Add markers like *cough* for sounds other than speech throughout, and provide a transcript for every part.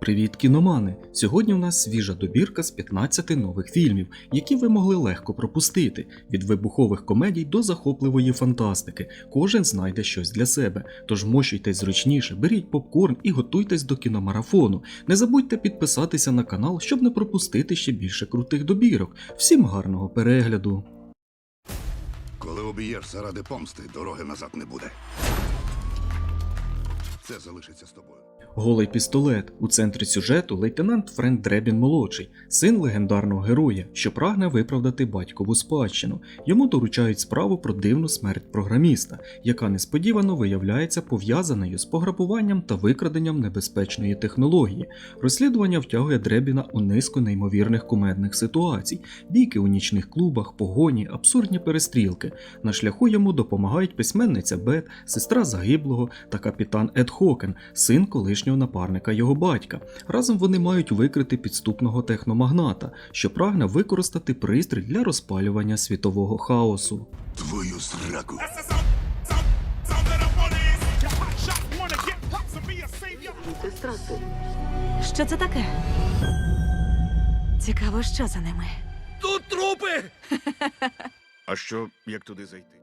Привіт, кіномани! Сьогодні у нас свіжа добірка з 15 нових фільмів, які ви могли легко пропустити. Від вибухових комедій до захопливої фантастики. Кожен знайде щось для себе. Тож мощуйтесь зручніше, беріть попкорн і готуйтесь до кіномарафону. Не забудьте підписатися на канал, щоб не пропустити ще більше крутих добірок. Всім гарного перегляду! Коли обієш заради помсти, дороги назад не буде. Це залишиться з тобою. Голий пістолет у центрі сюжету лейтенант Френк Дребін молодший, син легендарного героя, що прагне виправдати батькову спадщину. Йому доручають справу про дивну смерть програміста, яка несподівано виявляється пов'язаною з пограбуванням та викраденням небезпечної технології. Розслідування втягує Дребіна у низку неймовірних кумедних ситуацій, бійки у нічних клубах, погоні, абсурдні перестрілки. На шляху йому допомагають письменниця Бет, сестра загиблого та капітан Ед Хокен, син колишнього напарника його батька. Разом вони мають викрити підступного техномагната, що прагне використати пристрій для розпалювання світового хаосу. Твою зраку. Що це таке? Цікаво, що за ними. Тут трупи! *laughs* А що, як туди зайти?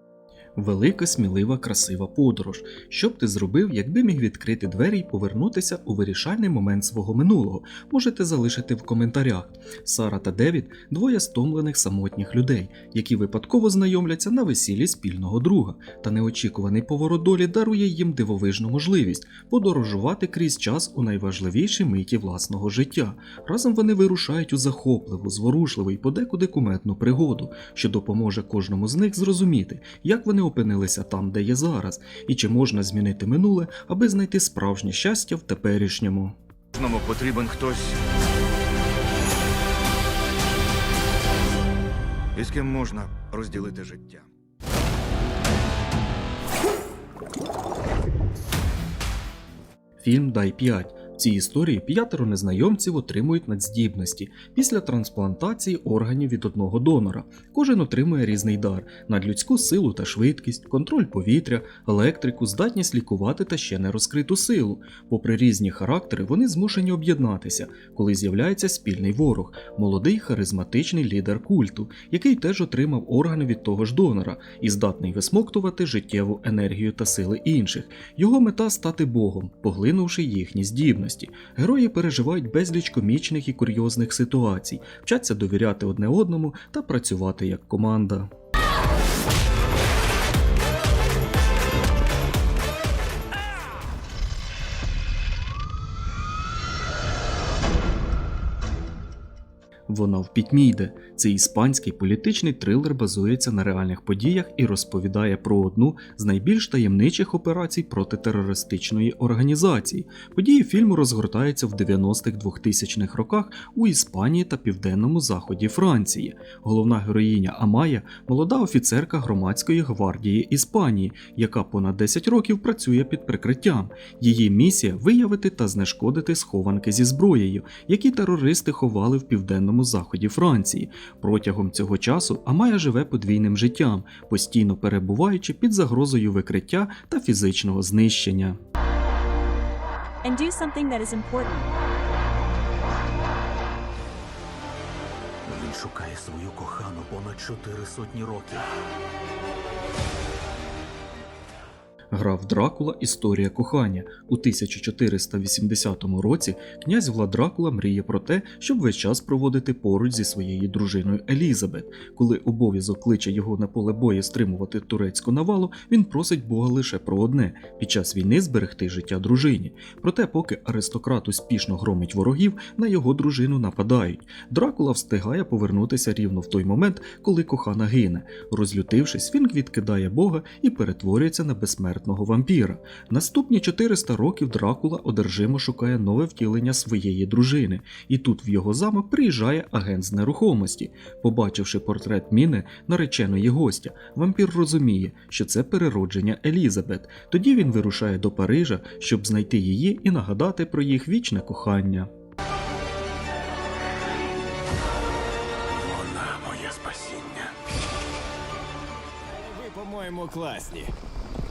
Велика, смілива, красива подорож. Що б ти зробив, якби міг відкрити двері і повернутися у вирішальний момент свого минулого? Можете залишити в коментарях. Сара та Девід двоє стомлених самотніх людей, які випадково знайомляться на весіллі спільного друга. Та неочікуваний поворот долі дарує їм дивовижну можливість подорожувати крізь час у найважливішій миті власного життя. Разом вони вирушають у захопливу, зворушливу і подекуди куметну пригоду, що допоможе кожному з них зрозуміти, як вони опинилися там, де є зараз, і чи можна змінити минуле, аби знайти справжнє щастя в теперішньому. Кожному потрібен хтось. І з ким можна розділити життя. Фільм Дай 5. Цій історії п'ятеро незнайомців отримують надздібності після трансплантації органів від одного донора. Кожен отримує різний дар: надлюдську силу та швидкість, контроль повітря, електрику, здатність лікувати та ще не розкриту силу. Попри різні характери, вони змушені об'єднатися, коли з'являється спільний ворог, молодий харизматичний лідер культу, який теж отримав органи від того ж донора і здатний висмоктувати життєву енергію та сили інших. Його мета стати Богом, поглинувши їхні здібності. Герої переживають безліч комічних і курйозних ситуацій, вчаться довіряти одне одному та працювати як команда. Вона в пітьмі йде. Цей іспанський політичний трилер базується на реальних подіях і розповідає про одну з найбільш таємничих операцій протитерористичної організації. Події фільму розгортаються в 90-х 2000-х роках у Іспанії та південному заході Франції. Головна героїня Амая молода офіцерка громадської гвардії Іспанії, яка понад 10 років працює під прикриттям. Її місія виявити та знешкодити схованки зі зброєю, які терористи ховали в південному заході Франції. Протягом цього часу Амая живе подвійним життям, постійно перебуваючи під загрозою викриття та фізичного знищення. And do something that is important. Він шукає свою кохану понад чотири сотні років. Грав Дракула Історія кохання. У 1480 році князь Влад Дракула мріє про те, щоб весь час проводити поруч зі своєю дружиною Елізабет. Коли обов'язок кличе його на поле бою стримувати турецьку навалу, він просить Бога лише про одне під час війни зберегти життя дружині. Проте, поки аристократ успішно громить ворогів, на його дружину нападають. Дракула встигає повернутися рівно в той момент, коли кохана гине. Розлютившись, він відкидає Бога і перетворюється на безсмертного вампіра. Наступні 400 років Дракула одержимо шукає нове втілення своєї дружини, і тут в його замок приїжджає агент з нерухомості. Побачивши портрет Міни, нареченої гостя, вампір розуміє, що це переродження Елізабет. Тоді він вирушає до Парижа, щоб знайти її і нагадати про їх вічне кохання. Вона моє спасіння. Ви, по-моєму, класні.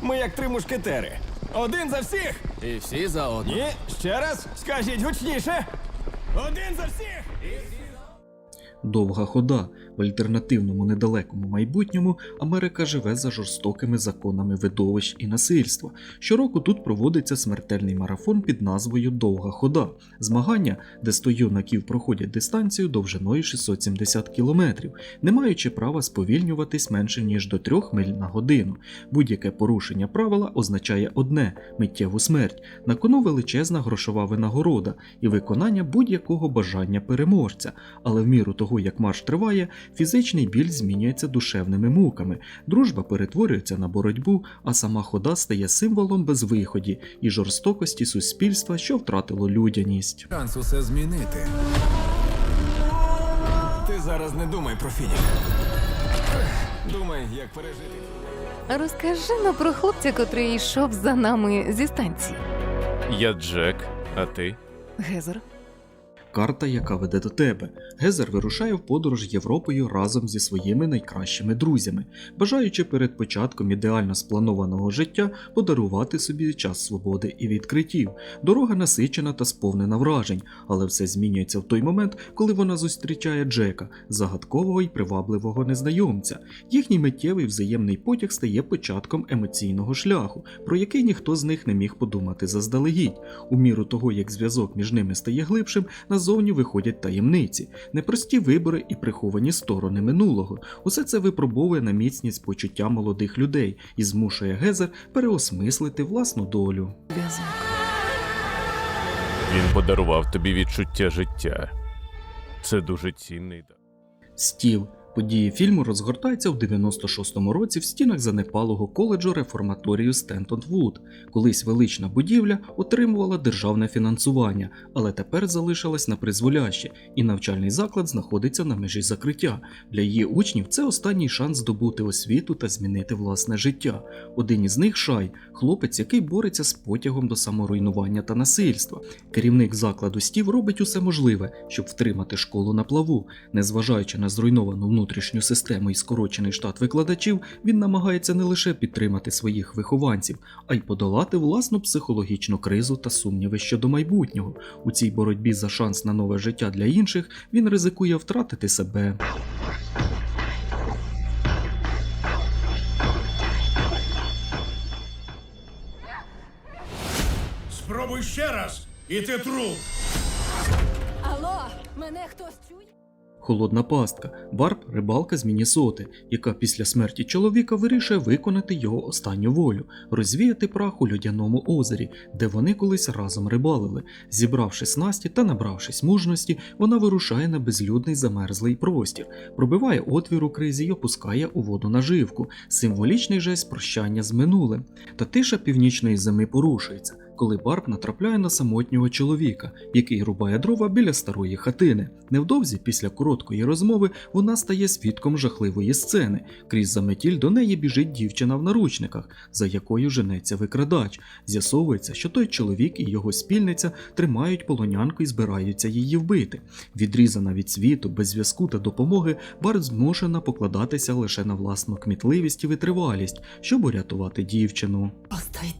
Ми як три мушкетери. Один за всіх, І всі за одну. Ні, ще раз, скажіть гучніше. Один за всіх! Довга хода. В альтернативному недалекому майбутньому Америка живе за жорстокими законами видовищ і насильства. Щороку тут проводиться смертельний марафон під назвою Довга хода. Змагання, де 100 юнаків проходять дистанцію довжиною 670 км, не маючи права сповільнюватись менше ніж до 3 миль на годину. Будь-яке порушення правила означає одне миттєву смерть. На кону величезна грошова винагорода і виконання будь-якого бажання переможця. Але в міру того, як марш триває, фізичний біль змінюється душевними муками, дружба перетворюється на боротьбу, а сама хода стає символом безвиході і жорстокості суспільства, що втратило людяність. Шанс усе змінити. Ти зараз не думай про фініш. Думай, як пережити. Розкажи ну про хлопця, котрий йшов за нами зі станції. Я Джек, а ти? Гезер. Карта, яка веде до тебе. Гезер вирушає в подорож Європою разом зі своїми найкращими друзями, бажаючи перед початком ідеально спланованого життя подарувати собі час свободи і відкриттів. Дорога насичена та сповнена вражень, але все змінюється в той момент, коли вона зустрічає Джека, загадкового і привабливого незнайомця. Їхній миттєвий взаємний потяг стає початком емоційного шляху, про який ніхто з них не міг подумати заздалегідь. У міру того, як зв'язок між ними стає глибшим, назовні виходять таємниці, непрості вибори і приховані сторони минулого. Усе це випробовує на міцність почуття молодих людей і змушує Гезер переосмислити власну долю. Він подарував тобі відчуття життя. Це дуже цінний дар. Стів. Події фільму розгортаються в 96-му році в стінах занепалого коледжу реформаторію Стентон Вуд. Колись велична будівля отримувала державне фінансування, але тепер залишилась на призволяще, і навчальний заклад знаходиться на межі закриття. Для її учнів це останній шанс здобути освіту та змінити власне життя. Один із них Шай, хлопець, який бореться з потягом до саморуйнування та насильства. Керівник закладу Стів робить усе можливе, щоб втримати школу на плаву. Незважаючи на зруйновану внутрішню систему і скорочений штат викладачів, він намагається не лише підтримати своїх вихованців, а й подолати власну психологічну кризу та сумніви щодо майбутнього. У цій боротьбі за шанс на нове життя для інших він ризикує втратити себе. Спробуй ще раз, і ти труп. Алло, мене хтось чує? Холодна пастка. Барб рибалка з Мінісоти, яка після смерті чоловіка вирішує виконати його останню волю, розвіяти прах у льодяному озері, де вони колись разом рибалили. Зібравши снасті та набравшись мужності, вона вирушає на безлюдний замерзлий простір, пробиває отвір у кризі й опускає у воду наживку, символічний жест прощання з минулим. Та тиша північної зими порушується. Коли Барб натрапляє на самотнього чоловіка, який рубає дрова біля старої хатини. Невдовзі, після короткої розмови, вона стає свідком жахливої сцени. Крізь заметіль до неї біжить дівчина в наручниках, за якою женеться викрадач. З'ясовується, що той чоловік і його спільниця тримають полонянку і збираються її вбити. Відрізана від світу, без зв'язку та допомоги, Барб змушена покладатися лише на власну кмітливість і витривалість, щоб урятувати дівчину. Постой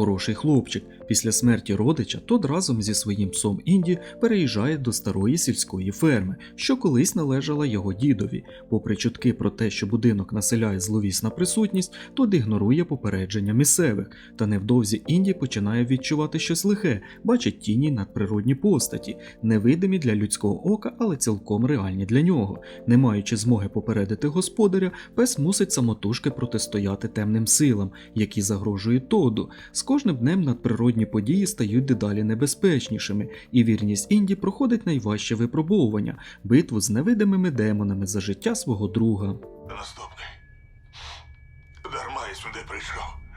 Хороший хлопчик. Після смерті родича Тод разом зі своїм псом Інді переїжджає до старої сільської ферми, що колись належала його дідові. Попри чутки про те, що будинок населяє зловісна присутність, Тод ігнорує попередження місцевих. Та невдовзі Інді починає відчувати щось лихе, бачить тіні надприродні постаті, невидимі для людського ока, але цілком реальні для нього. Не маючи змоги попередити господаря, пес мусить самотужки протистояти темним силам, які загрожують Тоду. З кожним днем надприродні події стають дедалі небезпечнішими, і вірність Інді проходить найважче випробовування битву з невидимими демонами за життя свого друга. Наступний. Дарма я сюди прийшов.